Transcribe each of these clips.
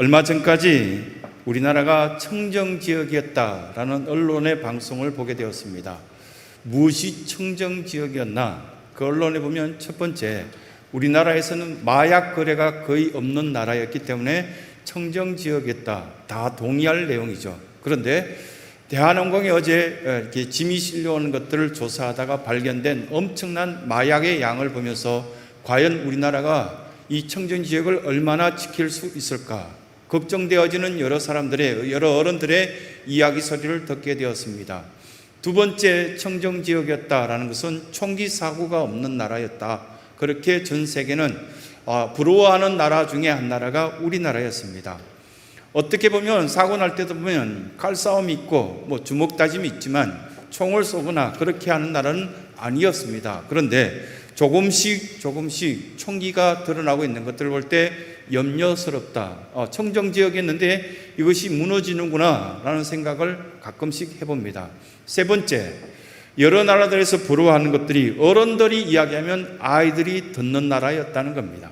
얼마 전까지 우리나라가 청정 지역이었다라는 언론의 방송을 보게 되었습니다. 무엇이 청정 지역이었나? 그 언론에 보면 첫 번째, 우리나라에서는 마약 거래가 거의 없는 나라였기 때문에 청정 지역이었다. 다 동의할 내용이죠. 그런데 대한항공이 어제 어, 이렇게 짐이 실려오는 것들을 조사하다가 발견된 엄청난 마약의 양을 보면서 과연 우리나라가 이 청정 지역을 얼마나 지킬 수 있을까 걱정되어지는 여러 사람들의 여러 어른들의 이야기 소리를 듣게 되었습니다. 두 번째 청정 지역이었다라는 것은 총기 사고가 없는 나라였다. 그렇게 전 세계는 아, 부러워하는 나라 중에 한 나라가 우리나라였습니다. 어떻게 보면 사고 날 때도 보면 칼싸움이 있고 뭐 주먹 다짐이 있지만 총을 쏘거나 그렇게 하는 나라는 아니었습니다. 그런데 조금씩 조금씩 총기가 드러나고 있는 것들을 볼 때 염려스럽다. 어, 청정 지역이었는데 이것이 무너지는구나라는 생각을 가끔씩 해봅니다. 세 번째, 여러 나라들에서 부러워하는 것들이 어른들이 이야기하면 아이들이 듣는 나라였다는 겁니다.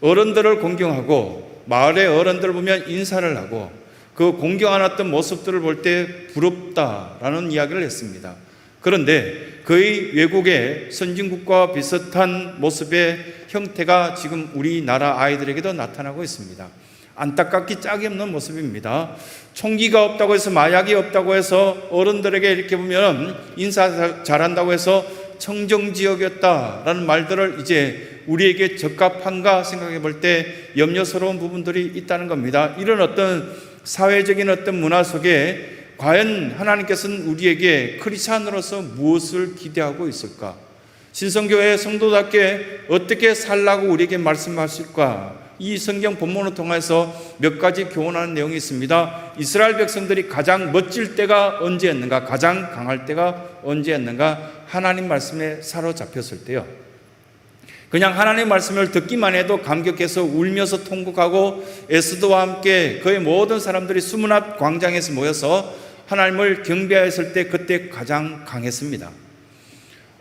어른들을 공경하고 마을의 어른들을 보면 인사를 하고 그 공경하았던 모습들을 볼 때 부럽다라는 이야기를 했습니다. 그런데 거의 외국의 선진국과 비슷한 모습의 형태가 지금 우리나라 아이들에게도 나타나고 있습니다. 안타깝기 짝이 없는 모습입니다. 총기가 없다고 해서 마약이 없다고 해서 어른들에게 이렇게 보면 인사 잘한다고 해서 청정 지역이었다라는 말들을 이제 우리에게 적합한가 생각해 볼 때 염려스러운 부분들이 있다는 겁니다. 이런 어떤 사회적인 어떤 문화 속에 과연 하나님께서는 우리에게 크리스찬으로서 무엇을 기대하고 있을까? 신성교회 성도답게 어떻게 살라고 우리에게 말씀하실까? 이 성경 본문을 통해서 몇 가지 교훈하는 내용이 있습니다. 이스라엘 백성들이 가장 멋질 때가 언제였는가? 가장 강할 때가 언제였는가? 하나님 말씀에 사로잡혔을 때요. 그냥 하나님 말씀을 듣기만 해도 감격해서 울면서 통곡하고 에스더와 함께 그의 모든 사람들이 수문 앞 광장에서 모여서 하나님을 경배했을 때 그때 가장 강했습니다.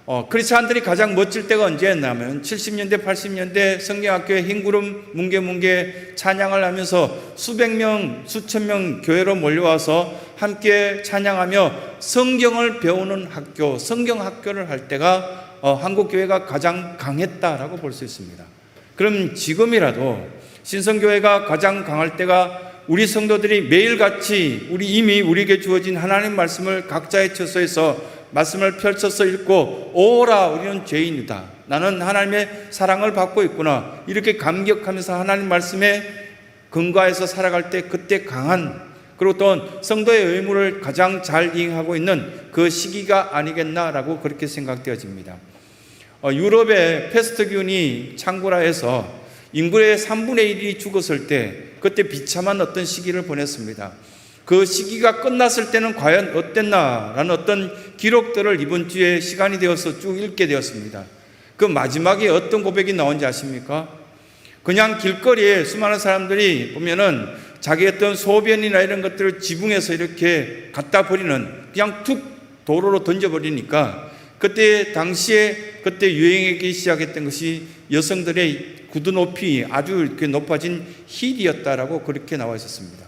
어, 크리스찬들이 가장 멋질 때가 언제였냐면 70년대, 80년대 성경학교에 흰구름 뭉게뭉게 찬양을 하면서 수백 명, 수천 명 교회로 몰려와서 함께 찬양하며 성경을 배우는 학교, 성경 학교를 할 때가 어, 한국 교회가 가장 강했다라고 볼 수 있습니다. 그럼 지금이라도 신성교회가 가장 강할 때가 우리 성도들이 매일같이 우리 이미 우리에게 주어진 하나님 말씀을 각자의 처소에서 말씀을 펼쳐서 읽고 오라 우리는 죄인이다. 나는 하나님의 사랑을 받고 있구나. 이렇게 감격하면서 하나님 말씀에 근거해서 살아갈 때 그때 강한 그리고 또 성도의 의무를 가장 잘 이행하고 있는 그 시기가 아니겠나라고 그렇게 생각되어집니다. 어, 유럽의 페스트균이 창구라해서 인구의 3분의 1이 죽었을 때 그때 비참한 어떤 시기를 보냈습니다. 그 시기가 끝났을 때는 과연 어땠나라는 어떤 기록들을 이번 주에 시간이 되어서 쭉 읽게 되었습니다. 그 마지막에 어떤 고백이 나온지 아십니까? 그냥 길거리에 수많은 사람들이 보면은 자기 어떤 소변이나 이런 것들을 지붕에서 이렇게 갖다 버리는 그냥 툭 도로로 던져버리니까 그때 당시에 그때 유행하기 시작했던 것이 여성들의 구두 높이 아주 이렇게 높아진 힐이었다라고 그렇게 나와 있었습니다.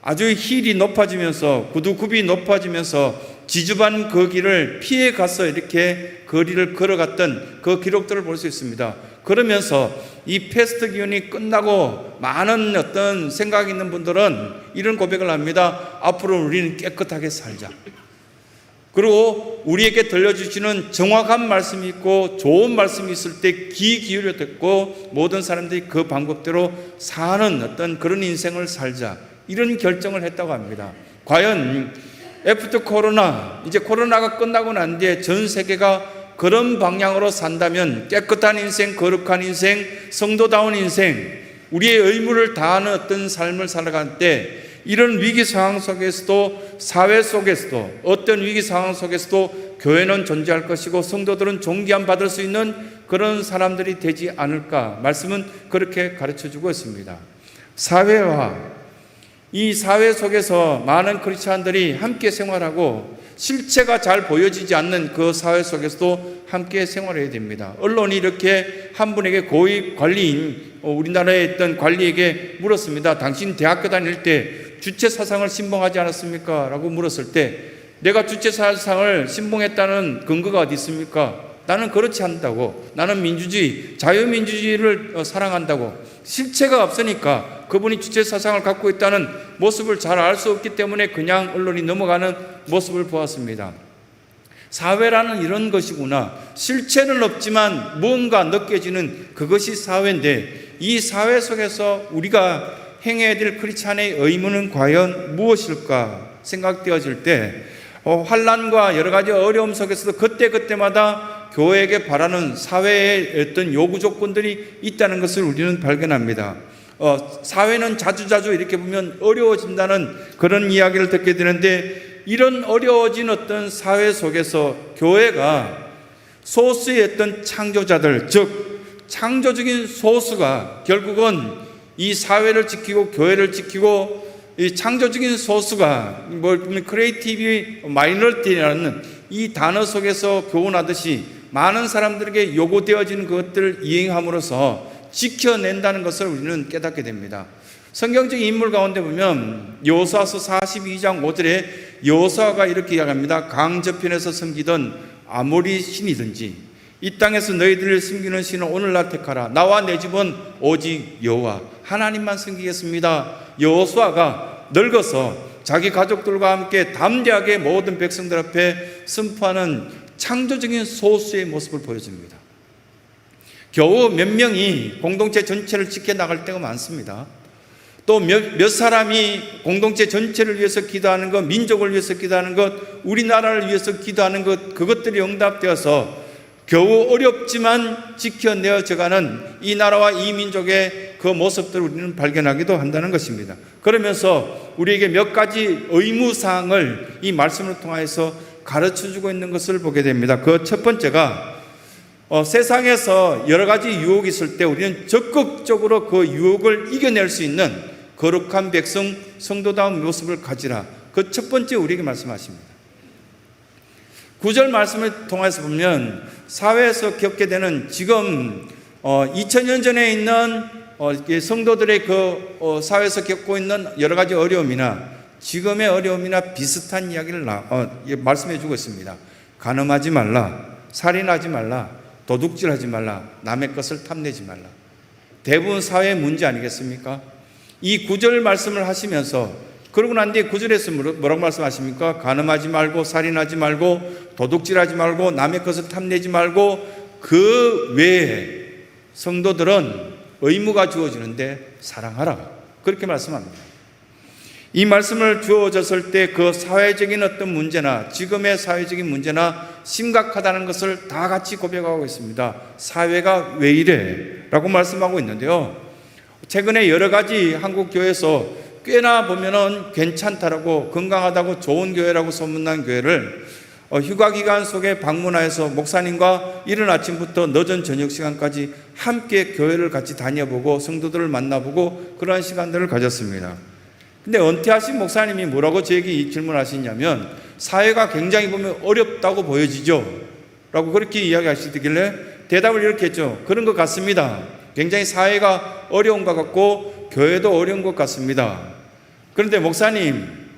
아주 힐이 높아지면서 구두 굽이 높아지면서 지주반 거기를 피해 가서 이렇게 거리를 걸어갔던 그 기록들을 볼 수 있습니다. 그러면서 이 패스트 기운이 끝나고 많은 어떤 생각 있는 분들은 이런 고백을 합니다. 앞으로 우리는 깨끗하게 살자. 그리고 우리에게 들려주시는 정확한 말씀이 있고 좋은 말씀이 있을 때 귀 기울여 듣고 모든 사람들이 그 방법대로 사는 어떤 그런 인생을 살자. 이런 결정을 했다고 합니다. 과연 애프터 코로나, 이제 코로나가 끝나고 난 뒤에 전 세계가 그런 방향으로 산다면 깨끗한 인생, 거룩한 인생, 성도다운 인생, 우리의 의무를 다하는 어떤 삶을 살아갈 때 이런 위기 상황 속에서도 사회 속에서도 어떤 위기 상황 속에서도 교회는 존재할 것이고 성도들은 존귀함 받을 수 있는 그런 사람들이 되지 않을까 말씀은 그렇게 가르쳐 주고 있습니다. 사회화 이 사회 속에서 많은 크리스천들이 함께 생활하고 실체가 잘 보여지지 않는 그 사회 속에서도 함께 생활해야 됩니다. 언론이 이렇게 한 분에게 고위 관리인 어, 우리나라에 있던 관리에게 물었습니다. 당신 대학교 다닐 때 주체 사상을 신봉하지 않았습니까? 라고 물었을 때 내가 주체 사상을 신봉했다는 근거가 어디 있습니까? 나는 그렇지 않다고. 나는 민주주의, 자유민주주의를 어, 사랑한다고. 실체가 없으니까 그분이 주체 사상을 갖고 있다는 모습을 잘 알 수 없기 때문에 그냥 언론이 넘어가는 모습을 보았습니다. 사회라는 이런 것이구나. 실체는 없지만 무언가 느껴지는 그것이 사회인데 이 사회 속에서 우리가 행해야 될 크리스찬의 의무는 과연 무엇일까 생각되어질 때 어, 환란과 여러 가지 어려움 속에서도 그때 그때마다 교회에게 바라는 사회의 어떤 요구 조건들이 있다는 것을 우리는 발견합니다. 어, 사회는 자주자주 이렇게 보면 어려워진다는 그런 이야기를 듣게 되는데 이런 어려워진 어떤 사회 속에서 교회가 소수의 어떤 창조자들, 즉, 창조적인 소수가 결국은 이 사회를 지키고 교회를 지키고 이 창조적인 소수가 뭐 크리에이티브 마이너리티라는 이 단어 속에서 교훈하듯이 많은 사람들에게 요구되어지는 것들을 이행함으로써 지켜낸다는 것을 우리는 깨닫게 됩니다. 성경적 인물 가운데 보면 요사서 42장 5절에 요사가 이렇게 이야기합니다. 강 저편에서 섬기던 아무리 신이든지 이 땅에서 너희들을 섬기는 신은 오늘날 택하라. 나와 내 집은 오직 여호와 하나님만 섬기겠습니다. 여호수아가 늙어서 자기 가족들과 함께 담대하게 모든 백성들 앞에 선포하는 창조적인 소수의 모습을 보여줍니다. 겨우 몇 명이 공동체 전체를 지켜 나갈 때가 많습니다. 또 몇, 몇 사람이 공동체 전체를 위해서 기도하는 것, 민족을 위해서 기도하는 것, 우리나라를 위해서 기도하는 것, 그것들이 응답되어서 겨우 어렵지만 지켜내어져가는 이 나라와 이 민족의 그 모습들을 우리는 발견하기도 한다는 것입니다. 그러면서 우리에게 몇 가지 의무사항을 이 말씀을 통해서 가르쳐 주고 있는 것을 보게 됩니다. 그 첫 번째가 어, 세상에서 여러 가지 유혹이 있을 때 우리는 적극적으로 그 유혹을 이겨낼 수 있는 거룩한 백성, 성도다운 모습을 가지라. 그 첫 번째 우리에게 말씀하십니다. 구절 말씀을 통해서 보면 사회에서 겪게 되는 지금 어, 2000년 전에 있는 어, 성도들의 그 어, 사회에서 겪고 있는 여러 가지 어려움이나 지금의 어려움이나 비슷한 이야기를 나, 어, 예, 말씀해 주고 있습니다. 간음하지 말라, 살인하지 말라, 도둑질하지 말라, 남의 것을 탐내지 말라. 대부분 사회의 문제 아니겠습니까? 이 구절 말씀을 하시면서 그러고 난 뒤에 구절에서 뭐라고 말씀하십니까? 간음하지 말고 살인하지 말고 도둑질하지 말고 남의 것을 탐내지 말고 그 외에 성도들은 의무가 주어지는데 사랑하라. 그렇게 말씀합니다. 이 말씀을 주어졌을 때 그 사회적인 어떤 문제나 지금의 사회적인 문제나 심각하다는 것을 다 같이 고백하고 있습니다. 사회가 왜 이래? 라고 말씀하고 있는데요. 최근에 여러 가지 한국 교회에서 꽤나 보면은 괜찮다라고 건강하다고 좋은 교회라고 소문난 교회를 어, 휴가 기간 속에 방문하여서 목사님과 이른 아침부터 늦은 저녁 시간까지 함께 교회를 같이 다녀보고 성도들을 만나보고 그러한 시간들을 가졌습니다. 근데 은퇴하신 목사님이 뭐라고 저에게 질문하시냐면 사회가 굉장히 보면 어렵다고 보여지죠. 라고 그렇게 이야기하시길래 대답을 이렇게 했죠. 그런 것 같습니다. 굉장히 사회가 어려운 것 같고 교회도 어려운 것 같습니다. 그런데 목사님,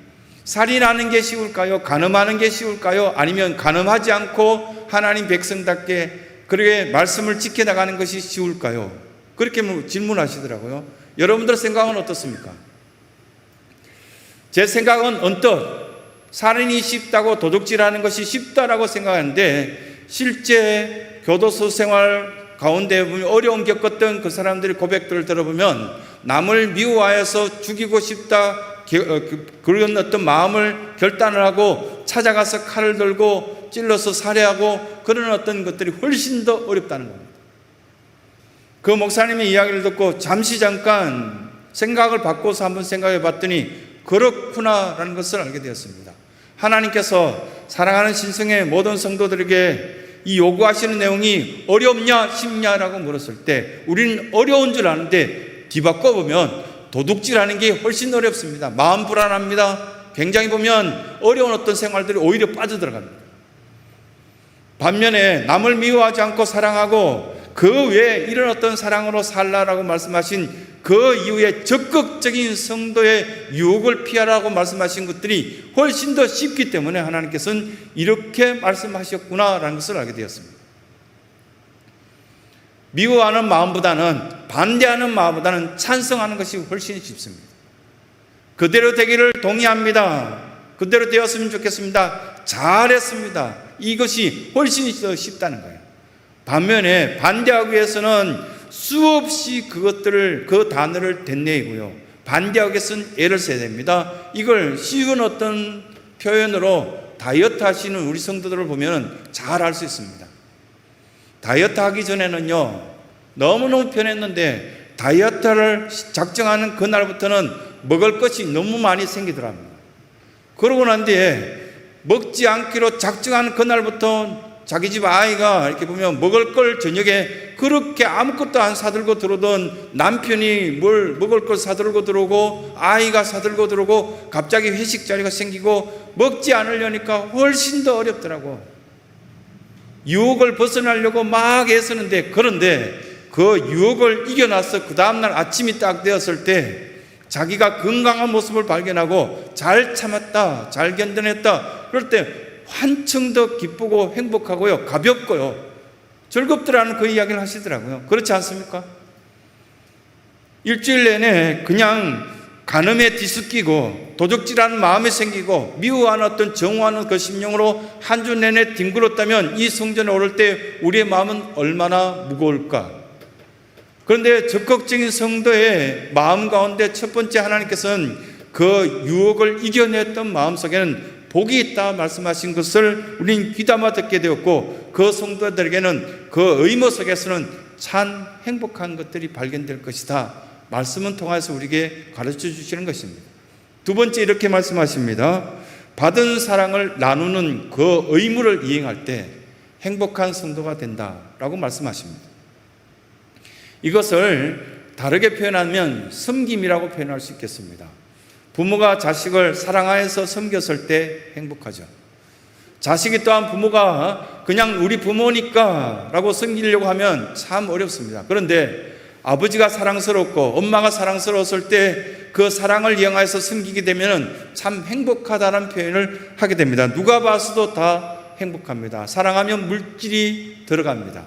살인하는 게 쉬울까요? 간음하는 게 쉬울까요? 아니면 간음하지 않고 하나님 백성답게 그렇게 말씀을 지켜나가는 것이 쉬울까요? 그렇게 질문하시더라고요. 여러분들 생각은 어떻습니까? 제 생각은 언뜻 살인이 쉽다고 도둑질하는 것이 쉽다라고 생각하는데 실제 교도소 생활 가운데 어려움 겪었던 그 사람들의 고백들을 들어보면 남을 미워하여서 죽이고 싶다 어, 그, 그런 어떤 마음을 결단을 하고 찾아가서 칼을 들고 찔러서 살해하고 그런 어떤 것들이 훨씬 더 어렵다는 겁니다. 그 목사님의 이야기를 듣고 잠시 잠깐 생각을 바꿔서 한번 생각해 봤더니 그렇구나라는 것을 알게 되었습니다. 하나님께서 사랑하는 신성의 모든 성도들에게 이 요구하시는 내용이 어렵냐 쉽냐라고 물었을 때 우리는 어려운 줄 아는데 뒤바꿔 보면 도둑질하는 게 훨씬 어렵습니다. 마음 불안합니다. 굉장히 보면 어려운 어떤 생활들이 오히려 빠져들어갑니다. 반면에 남을 미워하지 않고 사랑하고 그 외에 이런 어떤 사랑으로 살라라고 말씀하신 그 이후에 적극적인 성도의 유혹을 피하라고 말씀하신 것들이 훨씬 더 쉽기 때문에 하나님께서는 이렇게 말씀하셨구나라는 것을 알게 되었습니다. 미워하는 마음보다는 반대하는 마음보다는 찬성하는 것이 훨씬 쉽습니다. 그대로 되기를 동의합니다. 그대로 되었으면 좋겠습니다. 잘했습니다. 이것이 훨씬 더 쉽다는 거예요. 반면에 반대하기 위해서는 수없이 그것들을 그 단어를 댄내고요. 반대하기 위해서는 애를 써야 됩니다. 이걸 쉬운 어떤 표현으로 다이어트 하시는 우리 성도들을 보면 잘알수 있습니다. 다이어트 하기 전에는요, 너무너무 편했는데, 다이어트를 작정하는 그날부터는 먹을 것이 너무 많이 생기더랍니다. 그러고 난 뒤에 먹지 않기로 작정하는 그날부터 자기 집 아이가 이렇게 보면 먹을 걸 저녁에 그렇게 아무것도 안 사들고 들어오던 남편이 뭘 먹을 걸 사들고 들어오고 아이가 사들고 들어오고 갑자기 회식 자리가 생기고 먹지 않으려니까 훨씬 더 어렵더라고. 유혹을 벗어나려고 막 애쓰는데 그런데 그 유혹을 이겨나서 그 다음날 아침이 딱 되었을 때 자기가 건강한 모습을 발견하고 잘 참았다, 잘 견뎌냈다. 그럴 때 한층 더 기쁘고 행복하고요, 가볍고요, 즐겁더라는 그 이야기를 하시더라고요. 그렇지 않습니까? 일주일 내내 그냥 간음에 뒤섞이고 도적질하는 마음이 생기고 미워하는 어떤 정오하는 그 심령으로 한 주 내내 뒹굴었다면 이 성전에 오를 때 우리의 마음은 얼마나 무거울까? 그런데 적극적인 성도의 마음 가운데 첫 번째 하나님께서는 그 유혹을 이겨냈던 마음 속에는 복이 있다 말씀하신 것을 우린 귀담아 듣게 되었고 그 성도들에게는 그 의무 속에서는 참 행복한 것들이 발견될 것이다. 말씀은 통해서 우리에게 가르쳐 주시는 것입니다. 두 번째 이렇게 말씀하십니다. 받은 사랑을 나누는 그 의무를 이행할 때 행복한 성도가 된다라고 말씀하십니다. 이것을 다르게 표현하면 섬김이라고 표현할 수 있겠습니다. 부모가 자식을 사랑하여서 섬겼을 때 행복하죠. 자식이 또한 부모가 그냥 우리 부모니까 라고 섬기려고 하면 참 어렵습니다. 그런데 아버지가 사랑스럽고 엄마가 사랑스러웠을 때 그 사랑을 이용해서 섬기게 되면 참 행복하다는 표현을 하게 됩니다. 누가 봤어도 다 행복합니다. 사랑하면 물질이 들어갑니다.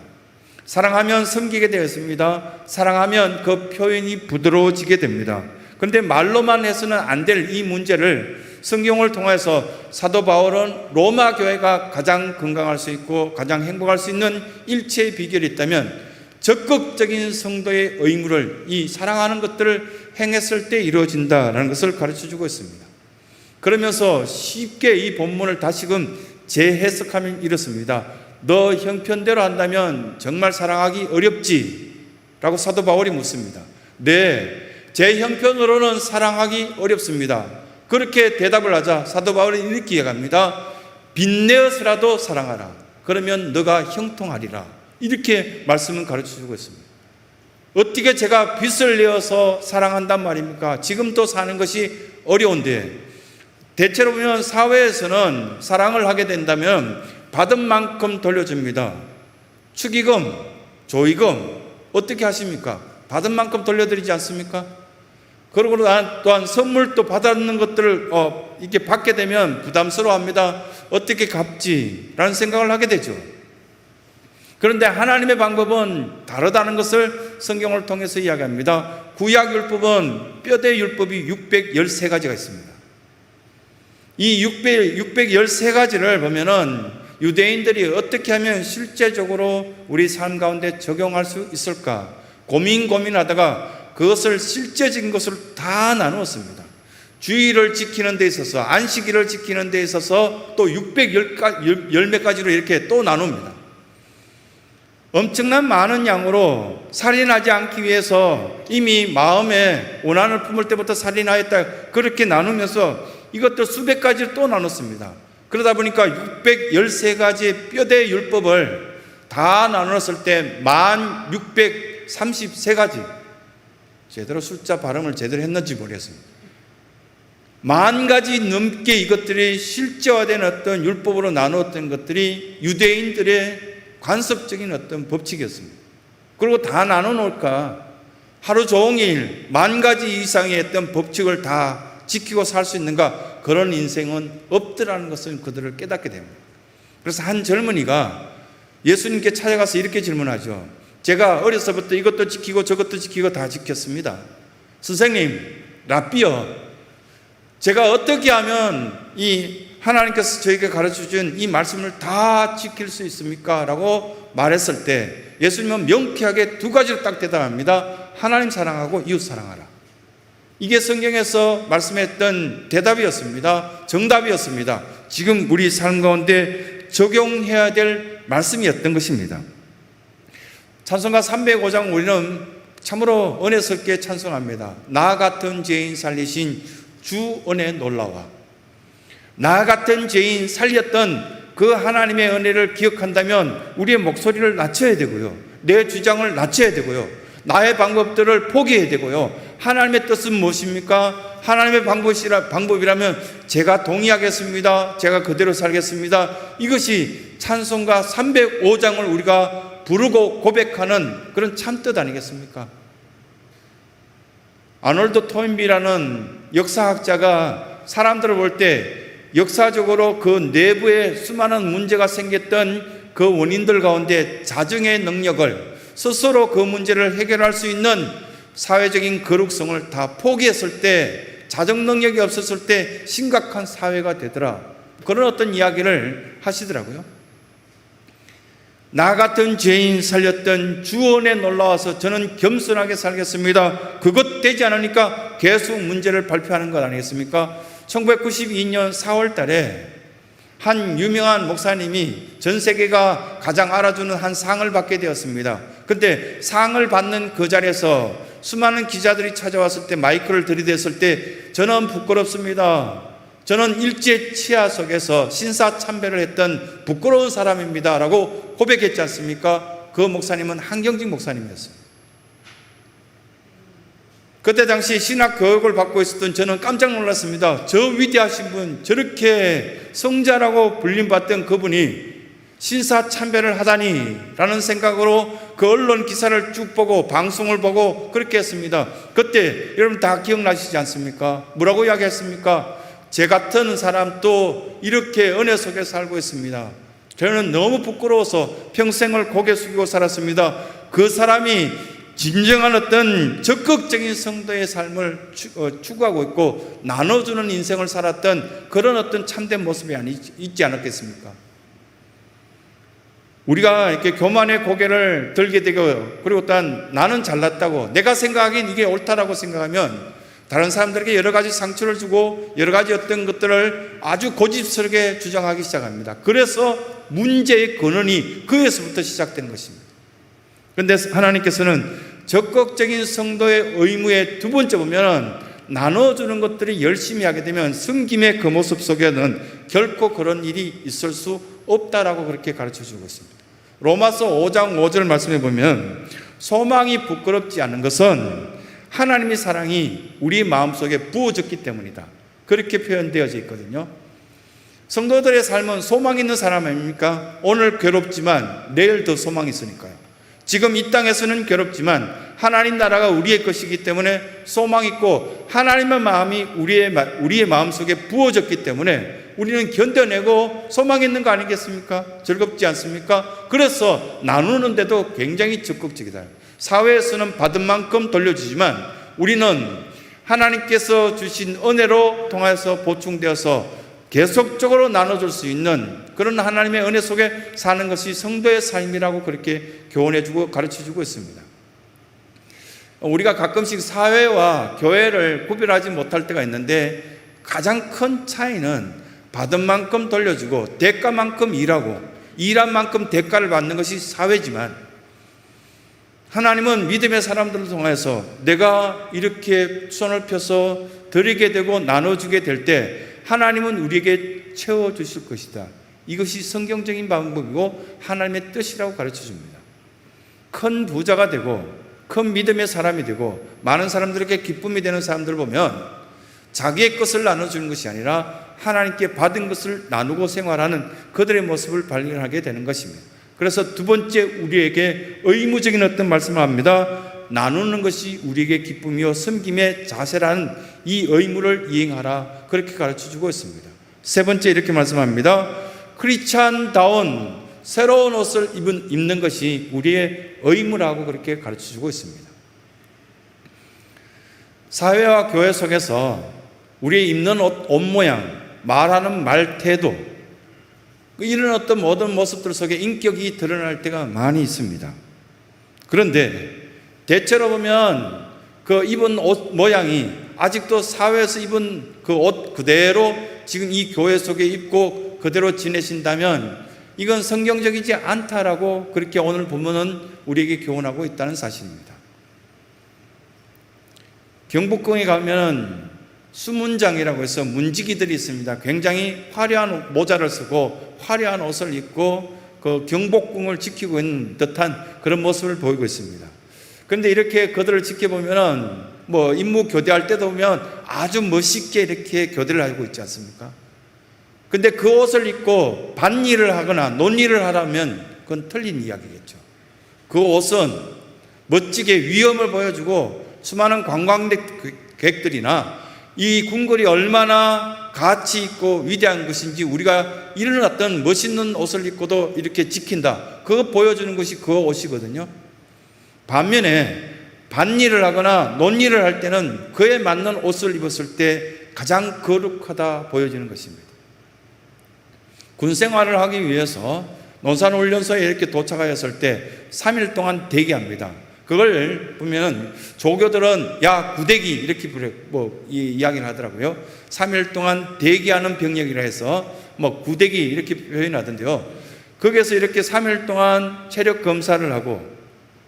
사랑하면 섬기게 되었습니다. 사랑하면 그 표현이 부드러워지게 됩니다. 그런데 말로만 해서는 안 될 이 문제를 성경을 통해서 사도 바울은 로마 교회가 가장 건강할 수 있고 가장 행복할 수 있는 일체의 비결이 있다면 적극적인 성도의 의무를 이 사랑하는 것들을 행했을 때 이루어진다라는 것을 가르쳐 주고 있습니다. 그러면서 쉽게 이 본문을 다시금 재해석하면 이렇습니다. 너 형편대로 한다면 정말 사랑하기 어렵지? 라고 사도 바울이 묻습니다. 네, 제 형편으로는 사랑하기 어렵습니다. 그렇게 대답을 하자 사도 바울이 이렇게 이야기합니다. 빚내어서라도 사랑하라. 그러면 너가 형통하리라. 이렇게 말씀은 가르쳐 주고 있습니다. 어떻게 제가 빚을 내어서 사랑한단 말입니까? 지금도 사는 것이 어려운데 대체로 보면 사회에서는 사랑을 하게 된다면 받은 만큼 돌려줍니다. 축의금, 조의금 어떻게 하십니까? 받은 만큼 돌려드리지 않습니까? 그리고 또한 선물도 받았는 것들을 어, 이렇게 받게 되면 부담스러워합니다. 어떻게 갚지라는 생각을 하게 되죠. 그런데 하나님의 방법은 다르다는 것을 성경을 통해서 이야기합니다. 구약 율법은 뼈대 율법이 613가지가 있습니다. 이 600, 613가지를 보면은 유대인들이 어떻게 하면 실제적으로 우리 삶 가운데 적용할 수 있을까 고민 고민하다가 그것을 실제적인 것을 다 나누었습니다. 주의를 지키는 데 있어서 안식일을 지키는 데 있어서 또 610몇 가지로 이렇게 또 나눕니다. 엄청난 많은 양으로 살인하지 않기 위해서 이미 마음에 원한을 품을 때부터 살인하였다 그렇게 나누면서 이것도 수백 가지를 또 나눴습니다. 그러다 보니까 613가지의 뼈대 율법을 다 나눴을 때 1633가지 제대로 숫자 발음을 제대로 했는지 모르겠습니다. 만 가지 넘게 이것들이 실제화된 어떤 율법으로 나누었던 것들이 유대인들의 관습적인 어떤 법칙이었습니다. 그리고 다 나눠 놓을까? 하루 종일 만 가지 이상의 어떤 법칙을 다 지키고 살 수 있는가? 그런 인생은 없더라는 것을 그들을 깨닫게 됩니다. 그래서 한 젊은이가 예수님께 찾아가서 이렇게 질문하죠. 제가 어려서부터 이것도 지키고 저것도 지키고 다 지켰습니다. 선생님, 라비어, 제가 어떻게 하면 이 하나님께서 저에게 가르쳐 준 이 말씀을 다 지킬 수 있습니까? 라고 말했을 때 예수님은 명쾌하게 두 가지로 딱 대답합니다. 하나님 사랑하고 이웃 사랑하라. 이게 성경에서 말씀했던 대답이었습니다. 정답이었습니다. 지금 우리 삶 가운데 적용해야 될 말씀이었던 것입니다. 찬송가 305장 우리는 참으로 은혜스럽게 찬송합니다. 나 같은 죄인 살리신 주 은혜 놀라와. 나 같은 죄인 살렸던 그 하나님의 은혜를 기억한다면 우리의 목소리를 낮춰야 되고요. 내 주장을 낮춰야 되고요. 나의 방법들을 포기해야 되고요. 하나님의 뜻은 무엇입니까? 하나님의 방법이라, 방법이라면 제가 동의하겠습니다. 제가 그대로 살겠습니다. 이것이 찬송가 305장을 우리가 부르고 고백하는 그런 참뜻 아니겠습니까? 아놀드 토인비라는 역사학자가 사람들을 볼 때 역사적으로 그 내부에 수많은 문제가 생겼던 그 원인들 가운데 자정의 능력을 스스로 그 문제를 해결할 수 있는 사회적인 거룩성을 다 포기했을 때 자정 능력이 없었을 때 심각한 사회가 되더라. 그런 어떤 이야기를 하시더라고요. 나 같은 죄인 살렸던 주원에 놀라와서 저는 겸손하게 살겠습니다. 그것 되지 않으니까 계속 문제를 발표하는 것 아니겠습니까? 1992년 4월 달에 한 유명한 목사님이 전 세계가 가장 알아주는 한 상을 받게 되었습니다. 근데 상을 받는 그 자리에서 수많은 기자들이 찾아왔을 때 마이크를 들이댔을 때 저는 부끄럽습니다. 저는 일제 치하 속에서 신사 참배를 했던 부끄러운 사람입니다. 라고 고백했지 않습니까? 그 목사님은 한경직 목사님이었습니다. 그때 당시 신학 교육을 받고 있었던 저는 깜짝 놀랐습니다. 저 위대하신 분, 저렇게 성자라고 불림받던 그분이 신사 참배를 하다니 라는 생각으로 그 언론 기사를 쭉 보고 방송을 보고 그렇게 했습니다. 그때 여러분 다 기억나시지 않습니까? 뭐라고 이야기했습니까? 제 같은 사람도 이렇게 은혜 속에 살고 있습니다. 저는 너무 부끄러워서 평생을 고개 숙이고 살았습니다. 그 사람이 진정한 어떤 적극적인 성도의 삶을 어, 추구하고 있고 나눠주는 인생을 살았던 그런 어떤 참된 모습이 아니, 있지 않았겠습니까? 우리가 이렇게 교만의 고개를 들게 되고 그리고 또한 나는 잘났다고 내가 생각하기엔 이게 옳다라고 생각하면 다른 사람들에게 여러 가지 상처를 주고 여러 가지 어떤 것들을 아주 고집스럽게 주장하기 시작합니다. 그래서 문제의 근원이 그에서부터 시작된 것입니다. 그런데 하나님께서는 적극적인 성도의 의무의 두 번째 보면은 나눠주는 것들이 열심히 하게 되면 승김의 그 모습 속에는 결코 그런 일이 있을 수 없다라고 그렇게 가르쳐 주고 있습니다. 로마서 5장 5절 말씀해 보면 소망이 부끄럽지 않은 것은 하나님의 사랑이 우리 마음속에 부어졌기 때문이다. 그렇게 표현되어져 있거든요. 성도들의 삶은 소망 있는 사람 아닙니까? 오늘 괴롭지만 내일 더 소망이 있으니까요. 지금 이 땅에서는 괴롭지만 하나님 나라가 우리의 것이기 때문에 소망 있고 하나님의 마음이 우리의 우리의 마음 속에 부어졌기 때문에 우리는 견뎌내고 소망 있는 거 아니겠습니까? 즐겁지 않습니까? 그래서 나누는데도 굉장히 적극적이다. 사회에서는 받은 만큼 돌려주지만 우리는 하나님께서 주신 은혜로 통해서 보충되어서 계속적으로 나눠줄 수 있는 그런 하나님의 은혜 속에 사는 것이 성도의 삶이라고 그렇게 교훈해주고 가르쳐주고 있습니다. 우리가 가끔씩 사회와 교회를 구별하지 못할 때가 있는데 가장 큰 차이는 받은 만큼 돌려주고 대가만큼 일하고 일한 만큼 대가를 받는 것이 사회지만 하나님은 믿음의 사람들을 통해서 내가 이렇게 손을 펴서 드리게 되고 나눠주게 될 때 하나님은 우리에게 채워주실 것이다. 이것이 성경적인 방법이고 하나님의 뜻이라고 가르쳐 줍니다. 큰 부자가 되고 큰 믿음의 사람이 되고 많은 사람들에게 기쁨이 되는 사람들을 보면 자기의 것을 나눠주는 것이 아니라 하나님께 받은 것을 나누고 생활하는 그들의 모습을 발견하게 되는 것입니다. 그래서 두 번째 우리에게 의무적인 어떤 말씀을 합니다. 나누는 것이 우리에게 기쁨이요 섬김의 자세라는 이 의무를 이행하라 그렇게 가르쳐 주고 있습니다. 세 번째 이렇게 말씀합니다. 크리스찬다운 새로운 옷을 입은, 입는 것이 우리의 의무라고 그렇게 가르쳐 주고 있습니다. 사회와 교회 속에서 우리의 입는 옷, 옷 모양, 말하는 말 태도, 이런 어떤 모든 모습들 속에 인격이 드러날 때가 많이 있습니다. 그런데 대체로 보면 그 입은 옷 모양이 아직도 사회에서 입은 그 옷 그대로 지금 이 교회 속에 입고 그대로 지내신다면 이건 성경적이지 않다라고 그렇게 오늘 본문은 우리에게 교훈하고 있다는 사실입니다. 경복궁에 가면 수문장이라고 해서 문지기들이 있습니다. 굉장히 화려한 모자를 쓰고 화려한 옷을 입고 그 경복궁을 지키고 있는 듯한 그런 모습을 보이고 있습니다. 그런데 이렇게 그들을 지켜보면은 뭐 임무 교대할 때도 보면 아주 멋있게 이렇게 교대를 하고 있지 않습니까? 근데 그 옷을 입고 반일을 하거나 논일을 하라면 그건 틀린 이야기겠죠. 그 옷은 멋지게 위험을 보여주고 수많은 관광객들이나 이 궁궐이 얼마나 가치 있고 위대한 것인지 우리가 어떤 멋있는 옷을 입고도 이렇게 지킨다. 그거 보여주는 것이 그 옷이거든요. 반면에 반일을 하거나 논일을 할 때는 그에 맞는 옷을 입었을 때 가장 거룩하다 보여지는 것입니다. 군 생활을 하기 위해서 논산훈련소에 이렇게 도착하였을 때 3일 동안 대기합니다. 그걸 보면 조교들은 야 구대기 이렇게 뭐 이, 이야기를 하더라고요. 3일 동안 대기하는 병력이라 해서 뭐 구대기 이렇게 표현하던데요. 거기에서 이렇게 3일 동안 체력 검사를 하고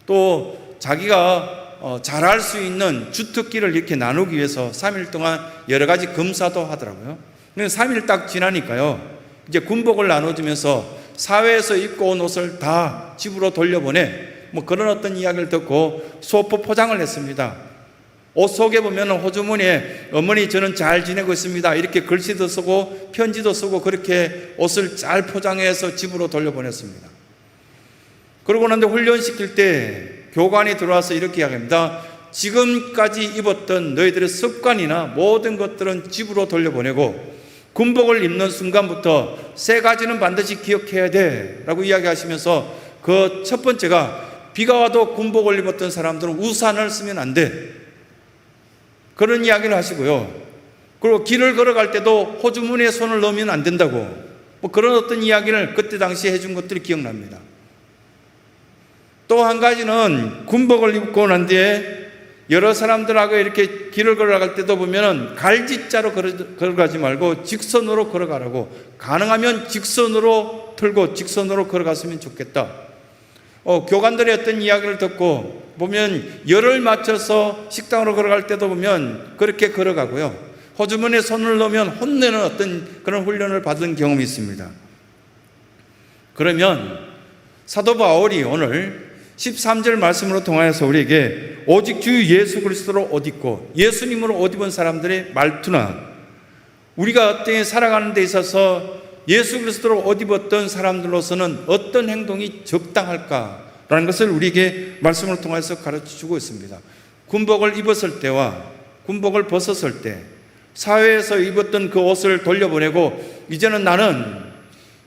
또 자기가 어, 잘할 수 있는 주특기를 이렇게 나누기 위해서 3일 동안 여러 가지 검사도 하더라고요. 근데 3일 딱 지나니까요. 이제 군복을 나눠주면서 사회에서 입고 온 옷을 다 집으로 돌려보내 뭐 그런 어떤 이야기를 듣고 소포 포장을 했습니다. 옷 속에 보면 호주머니에 어머니 저는 잘 지내고 있습니다. 이렇게 글씨도 쓰고 편지도 쓰고 그렇게 옷을 잘 포장해서 집으로 돌려보냈습니다. 그러고 난데 훈련시킬 때 교관이 들어와서 이렇게 이야기합니다. 지금까지 입었던 너희들의 습관이나 모든 것들은 집으로 돌려보내고 군복을 입는 순간부터 세 가지는 반드시 기억해야 돼 라고 이야기하시면서 그 첫 번째가 비가 와도 군복을 입었던 사람들은 우산을 쓰면 안 돼. 그런 이야기를 하시고요. 그리고 길을 걸어갈 때도 호주머니에 손을 넣으면 안 된다고. 뭐 그런 어떤 이야기를 그때 당시에 해준 것들이 기억납니다. 또 한 가지는 군복을 입고 난 뒤에 여러 사람들하고 이렇게 길을 걸어갈 때도 보면은 갈지자로 걸어가지 말고 직선으로 걸어가라고 가능하면 직선으로 틀고 직선으로 걸어갔으면 좋겠다. 어, 교관들의 어떤 이야기를 듣고 보면 열을 맞춰서 식당으로 걸어갈 때도 보면 그렇게 걸어가고요. 호주머니에 손을 넣으면 혼내는 어떤 그런 훈련을 받은 경험이 있습니다. 그러면 사도 바울이 오늘 13절 말씀으로 통하여서 우리에게 오직 주 예수 그리스도로 옷 입고 예수님으로 옷 입은 사람들의 말투나 우리가 어떻게 살아가는 데 있어서 예수 그리스도로 옷 입었던 사람들로서는 어떤 행동이 적당할까라는 것을 우리에게 말씀을 통해서 가르쳐 주고 있습니다. 군복을 입었을 때와 군복을 벗었을 때 사회에서 입었던 그 옷을 돌려보내고 이제는 나는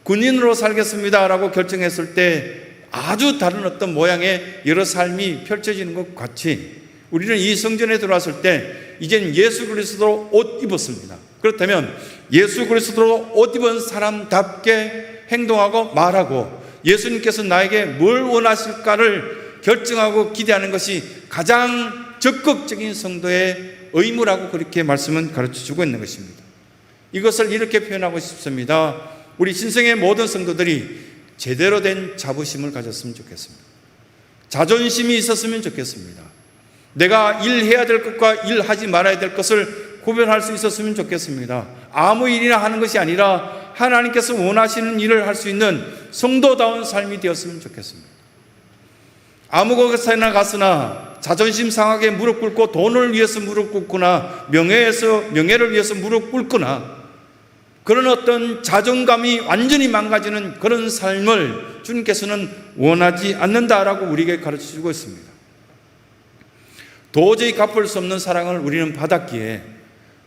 군인으로 살겠습니다라고 결정했을 때 아주 다른 어떤 모양의 여러 삶이 펼쳐지는 것 같이 우리는 이 성전에 들어왔을 때 이젠 예수 그리스도로 옷 입었습니다. 그렇다면 예수 그리스도로 옷 입은 사람답게 행동하고 말하고 예수님께서 나에게 뭘 원하실까를 결정하고 기대하는 것이 가장 적극적인 성도의 의무라고 그렇게 말씀은 가르쳐 주고 있는 것입니다. 이것을 이렇게 표현하고 싶습니다. 우리 신성의 모든 성도들이 제대로 된 자부심을 가졌으면 좋겠습니다. 자존심이 있었으면 좋겠습니다. 내가 일해야 될 것과 일하지 말아야 될 것을 구별할 수 있었으면 좋겠습니다. 아무 일이나 하는 것이 아니라 하나님께서 원하시는 일을 할 수 있는 성도다운 삶이 되었으면 좋겠습니다. 아무 곳에나 갔으나 자존심 상하게 무릎 꿇고 돈을 위해서 무릎 꿇거나 명예에서 명예를 위해서 무릎 꿇거나 그런 어떤 자존감이 완전히 망가지는 그런 삶을 주님께서는 원하지 않는다라고 우리에게 가르쳐 주고 있습니다. 도저히 갚을 수 없는 사랑을 우리는 받았기에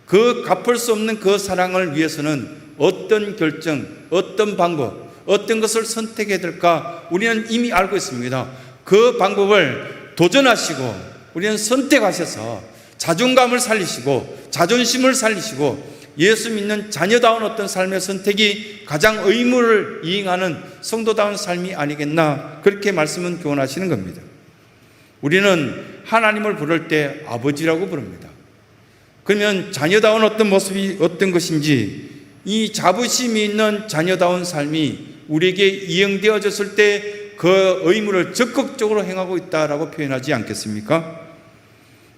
그 갚을 수 없는 그 사랑을 위해서는 어떤 결정, 어떤 방법, 어떤 것을 선택해야 될까 우리는 이미 알고 있습니다. 그 방법을 도전하시고 우리는 선택하셔서 자존감을 살리시고 자존심을 살리시고 예수 믿는 자녀다운 어떤 삶의 선택이 가장 의무를 이행하는 성도다운 삶이 아니겠나 그렇게 말씀은 교훈하시는 겁니다. 우리는 하나님을 부를 때 아버지라고 부릅니다. 그러면 자녀다운 어떤 모습이 어떤 것인지 이 자부심이 있는 자녀다운 삶이 우리에게 이행되어졌을 때 그 의무를 적극적으로 행하고 있다라고 표현하지 않겠습니까?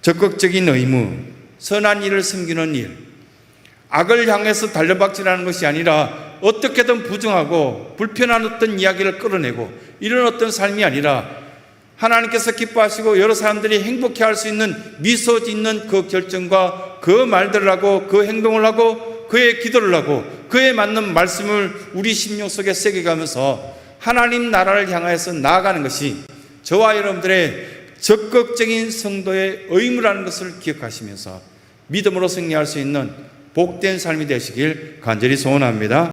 적극적인 의무, 선한 일을 섬기는 일, 악을 향해서 달려박질하는 것이 아니라 어떻게든 부정하고 불편한 어떤 이야기를 끌어내고 이런 어떤 삶이 아니라 하나님께서 기뻐하시고 여러 사람들이 행복해 할 수 있는 미소 짓는 그 결정과 그 말들을 하고 그 행동을 하고 그의 기도를 하고 그에 맞는 말씀을 우리 심령 속에 새겨가면서 하나님 나라를 향하여서 나아가는 것이 저와 여러분들의 적극적인 성도의 의무라는 것을 기억하시면서 믿음으로 승리할 수 있는 복된 삶이 되시길 간절히 소원합니다.